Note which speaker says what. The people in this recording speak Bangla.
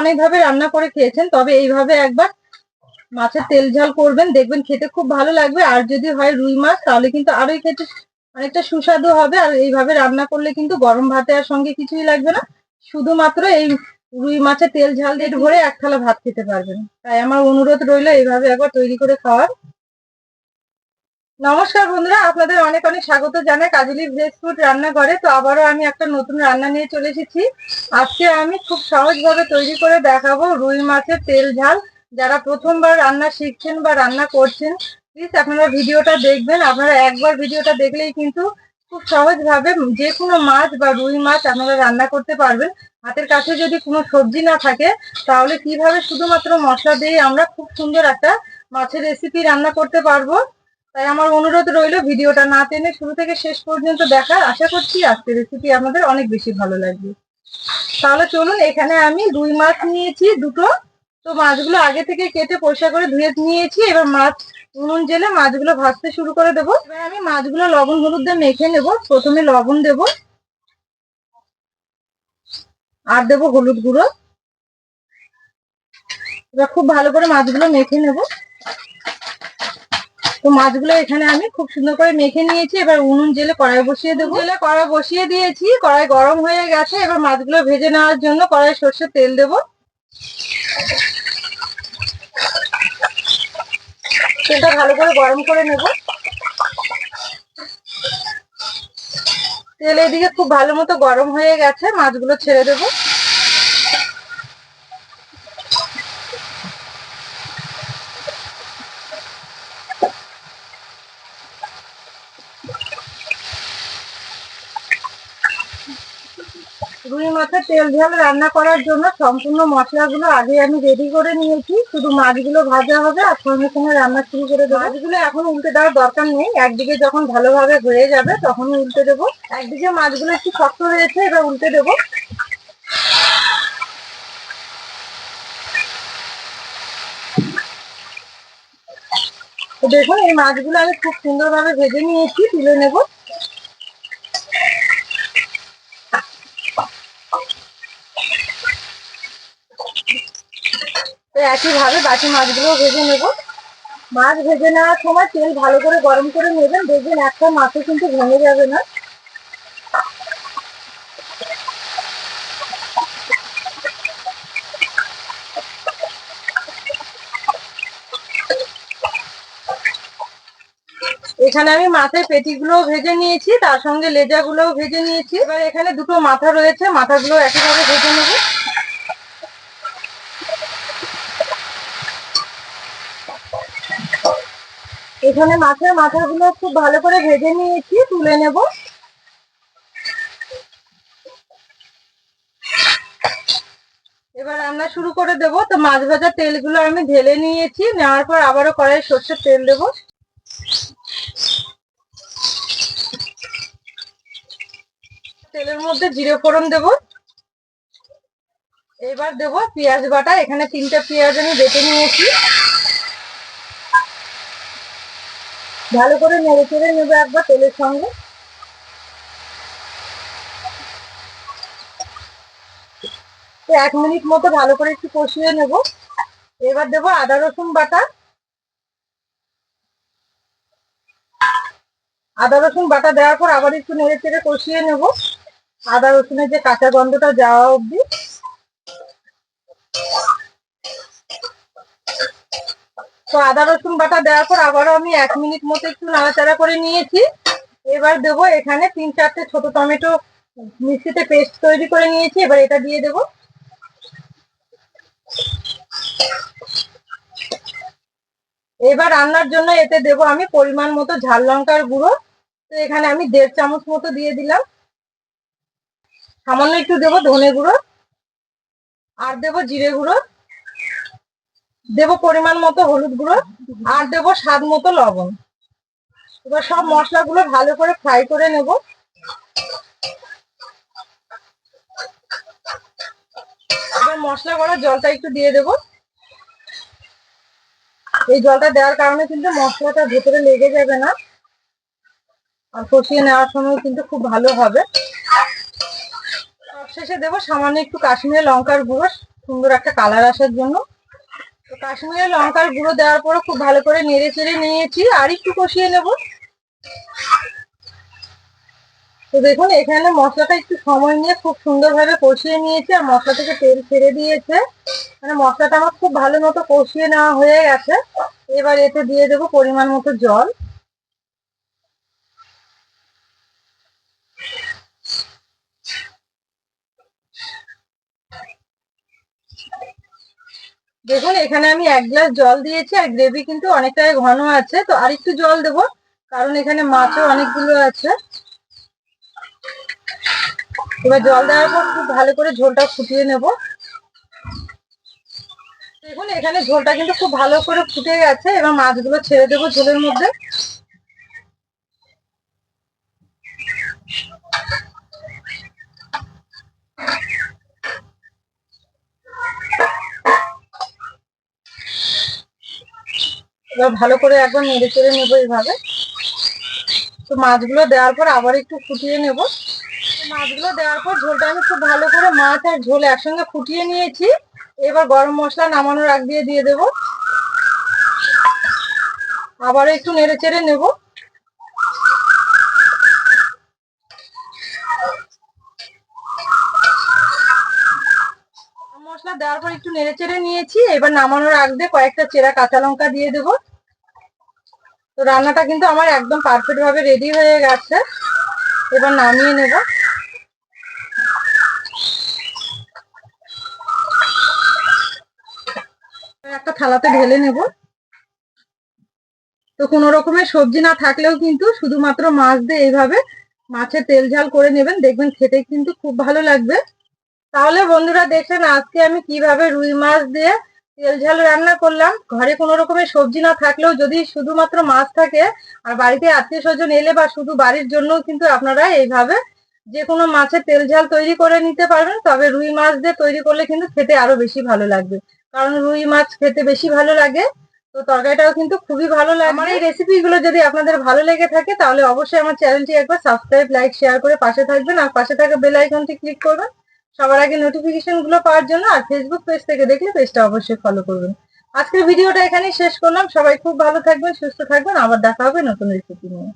Speaker 1: অনেকভাবে রান্না করে খেয়েছেন, তবে এইভাবে একবার মাছের তেল ঝাল করবেন, দেখবেন খেতে খুব ভালো লাগবে। আর যদি হয় রুই মাছ, তাহলে কিন্তু আরোই খেতে অনেকটা সুস্বাদু হবে। আর এইভাবে রান্না করলে কিন্তু গরম ভাতে আর সঙ্গে কিছুই লাগবে না। শুধুমাত্র এই রুই মাছের তেল ঝাল দিয়ে ভরে এক থালা ভাত খেতে পারবেন। তাই আমার অনুরোধ রইল, এইভাবে একবার তৈরি করে খাওয়ার। নমস্কার বন্ধুরা, আপনাদের অনেক অনেক স্বাগত জানাই কাজলি ভেজ ফুড রান্না করে তো আবারও আমি একটা নতুন রান্না নিয়ে চলে এসেছি। আজকে আমি খুব সহজভাবে তৈরি করে দেখাবো রুই মাছের তেল ঝাল। যারা প্রথমবার রান্না শিখছেন বা রান্না করছেন প্লিজ আপনারা ভিডিওটা দেখবেন। আপনারা একবার ভিডিওটা দেখলেই কিন্তু খুব সহজভাবে যে কোনো মাছ বা রুই মাছ আপনারা রান্না করতে পারবেন। হাতের কাছে যদি কোনো সবজি না থাকে, তাহলে কীভাবে শুধুমাত্র মশলা দিয়ে আমরা খুব সুন্দর একটা মাছের রেসিপি রান্না করতে পারব? তাই আমার অনুরোধ রইল ভিডিওটা না টেনে শুরু থেকে শেষ পর্যন্ত দেখার। আশা করছি আজকের রেসিপি আপনাদের অনেক বেশি ভালো লাগবে। তাহলে চলুন, এখানে আমি দুই মাছ নিয়েছি দুটো। তো মাছগুলো আগে থেকে কেটে পরিষ্কার করে ধুয়ে নিয়েছি। এবার মাছ, উনুন জেলে মাছগুলো ভাজতে শুরু করে দেবো। এবার আমি মাছগুলো লবণ হলুদ দিয়ে মেখে নেব। প্রথমে লবণ দেব। আর দেব হলুদ গুঁড়ো। এবার খুব ভালো করে মাছগুলো মেখে নেব। তো মাছগুলো এখানে আমি খুব সুন্দর করে মেখে নিয়েছি। এবার উনুন জেলে কড়াই বসিয়ে দেবো। জেলে কড়াই বসিয়ে দিয়েছি। কড়াই গরম হয়ে গেছে। এবার মাছগুলো ভেজে নেওয়ার জন্য কড়াই সর্ষের তেল দেবো। তেলটা ভালো করে গরম করে নেব। তেল এদিকে খুব ভালো মতো গরম হয়ে গেছে। মাছগুলো ছেড়ে দেবো। রুই মাছের তেল ঝাল রান্না করার জন্য সম্পূর্ণ মশলাগুলো আগে আমি রেডি করে নিয়েছি। শুধু মাছগুলো ভাজা হবে আর সঙ্গে সঙ্গে রান্না শুরু করে দেবো। মাছগুলো এখন উল্টে দেওয়ার দরকার নেই। একদিকে যখন ভালোভাবে হয়ে যাবে তখনই উল্টে দেবো। একদিকে মাছগুলো একটু শক্ত হয়েছে, এবার উল্টে দেবো। দেখুন, এই মাছগুলো আমি খুব সুন্দরভাবে ভেজে নিয়েছি, তুলে নেব। একইভাবে বাকি মাছগুলো ভেজে নেব। মাছ ভেজে নেওয়ার সময় তেল ভালো করে গরম করে নেবেন, দেখবেন একটা মাছে কিন্তু ভেঙে যাবে না। এখানে আমি মাছের পেটিগুলো ভেজে নিয়েছি, তার সঙ্গে লেজাগুলোও ভেজে নিয়েছি। এবার এখানে দুটো মাথা রয়েছে, মাথাগুলো একইভাবে ভেজে নেব। এখানে মাছের মাথাগুলো খুব ভালো করে ভেজে নিয়েছি, তুলে নেব। এবার রান্না শুরু করে দেব। তো মাছ ভাজা তেলগুলো আমি ঢেলে নিয়েছি, নেওয়ার পর আবারও কড়াই সর্ষের তেল দেব। তেলের মধ্যে জিরে ফোড়ন দেব। এবার দেব পেঁয়াজ বাটা। এখানে তিনটা পেঁয়াজ আমি বেটে নিয়েছি। ভালো করে নেড়ে চেড়ে নেবে একবার তেলের সঙ্গে। তো এক মিনিট মতো ভালো করে একটু কষিয়ে নেব। এবার দেবো আদা, রসুন বাটা। আদা, রসুন বাটা দেওয়ার পর আবার একটু নেড়ে চেড়ে কষিয়ে নেব। আদা, রসুনের যে কাঁচা গন্ধটা যাওয়া অবধি। তো আদা, রসুন বাটা দেওয়ার পর আবারও আমি এক মিনিট মতো একটু নাড়াচাড়া করে নিয়েছি। এবার দেবো এখানে তিন চারটে ছোট টমেটো মিক্সিতে পেস্ট তৈরি করে নিয়েছি, এবার এটা দিয়ে দেব। এবার রান্নার জন্য এতে দেব আমি পরিমাণ মতো ঝাল লঙ্কার গুঁড়ো। তো এখানে আমি দেড় চামচ মতো দিয়ে দিলাম। সামান্য একটু দেবো ধনে গুঁড়ো। আর দেবো জিরে গুঁড়ো। দেবো পরিমাণ মতো হলুদ গুঁড়ো আর দেবো স্বাদ মতো লবণ। এবার সব মশলাগুলো ভালো করে ফ্রাই করে নেব। এবার মশলা করার জলটা একটু দিয়ে দেব। এই জলটা দেওয়ার কারণে কিন্তু মশলাটা ভেতরে লেগে যাবে না আর কষিয়ে নেওয়ার সময় কিন্তু খুব ভালো হবে। সবশেষে দেবো সামান্য একটু কাশ্মীরি লঙ্কার গুঁড়ো, সুন্দর একটা কালার আসার জন্য। তো কাশ্মীরি লঙ্কার গুঁড়ো দেওয়ার পরে খুব ভালো করে নেড়ে চেড়ে নিয়েছি, আর একটু কষিয়ে নেব। তো দেখুন, এখানে মশলাটা একটু সময় নিয়ে খুব সুন্দরভাবে কষিয়ে নিয়েছি, আর মশলা থেকে তেল ছেড়ে দিয়েছে। মানে মশলাটা আমার খুব ভালো মতো কষিয়ে নেওয়া হয়ে গেছে। এবার এতে দিয়ে দেবো পরিমাণ মতো জল। দেখুন, এখানে আমি এক গ্লাস জল দিয়েছি, আর গ্রেভি কিন্তু অনেকটাই ঘন আছে, তো আর একটু জল দেবো, কারণ এখানে মাছও অনেকগুলো আছে। এবার জল দেওয়ার পর খুব ভালো করে ঝোলটা ফুটিয়ে নেব। দেখুন, এখানে ঝোলটা কিন্তু খুব ভালো করে ফুটে গেছে, এবার মাছগুলো ছেড়ে দেবো ঝোলের মধ্যে। এবার ভালো করে একবার নেড়ে চেড়ে নেব এইভাবে তো মাছগুলো দেওয়ার পর আবার একটু ফুটিয়ে নেব। মাছগুলো দেওয়ার পর ঝোলটা আমি খুব ভালো করে মাছ আর ঝোল একসঙ্গে ফুটিয়ে নিয়েছি। এবার গরম মশলা নামানোর আগ দিয়ে দিয়ে দেবো। আবারও একটু নেড়ে চেড়ে নেব। মশলা দেওয়ার পর একটু নেড়ে চেড়ে নিয়েছি। এবার নামানোর আগ দিয়ে কয়েকটা চেরা কাঁচা লঙ্কা দিয়ে দেবো। তো রান্নাটা কিন্তু আমার একদম পারফেক্ট ভাবে রেডি হয়ে গেছে। এবার নামিয়ে নেব। একটা থালাতে ঢেলে নেব। তো কোনো রকমের সবজি না থাকলেও কিন্তু শুধুমাত্র মাছ দিয়ে এইভাবে মাছের তেল ঝাল করে নেবেন। দেখবেন খেতে কিন্তু খুব ভালো লাগবে। তাহলে বন্ধুরা, দেখেন আজকে আমি কীভাবে রুই মাছ দিয়ে তেল ঝাল রান্না করলাম। ঘরে কোনো রকমের সবজি না থাকলেও যদি শুধুমাত্র মাছ থাকে আর বাড়িতে আত্মীয় স্বজন এলে বা শুধু বাড়ির জন্য কিন্তু আপনারা এইভাবে যে কোনো মাছের তেল ঝাল তৈরি করে নিতে পারবেন। তবে রুই মাছ দিয়ে তৈরি করলে কিন্তু খেতে আরও বেশি ভালো লাগবে। কারণ রুই মাছ খেতে বেশি ভালো লাগে। তো তরকারিটাও কিন্তু খুবই ভালো লাগে। আমার এই রেসিপি গুলো যদি আপনাদের ভালো লেগে থাকে তাহলে অবশ্যই আমার চ্যানেলটি একবার সাবস্ক্রাইব লাইক শেয়ার করে পাশে থাকবেন। আর পাশে থাকা বেল আইকনটি ক্লিক করবেন। সবার আগে নোটিফিকেশনগুলো পাওয়ার জন্য আর ফেসবুক পেজ থেকে দেখলে পেজটা অবশ্যই ফলো করবেন। আজকের ভিডিওটা এখানেই শেষ করলাম। সবাই খুব ভালো থাকবেন, সুস্থ থাকবেন। আবার দেখা হবে নতুন রেসিপি নিয়ে।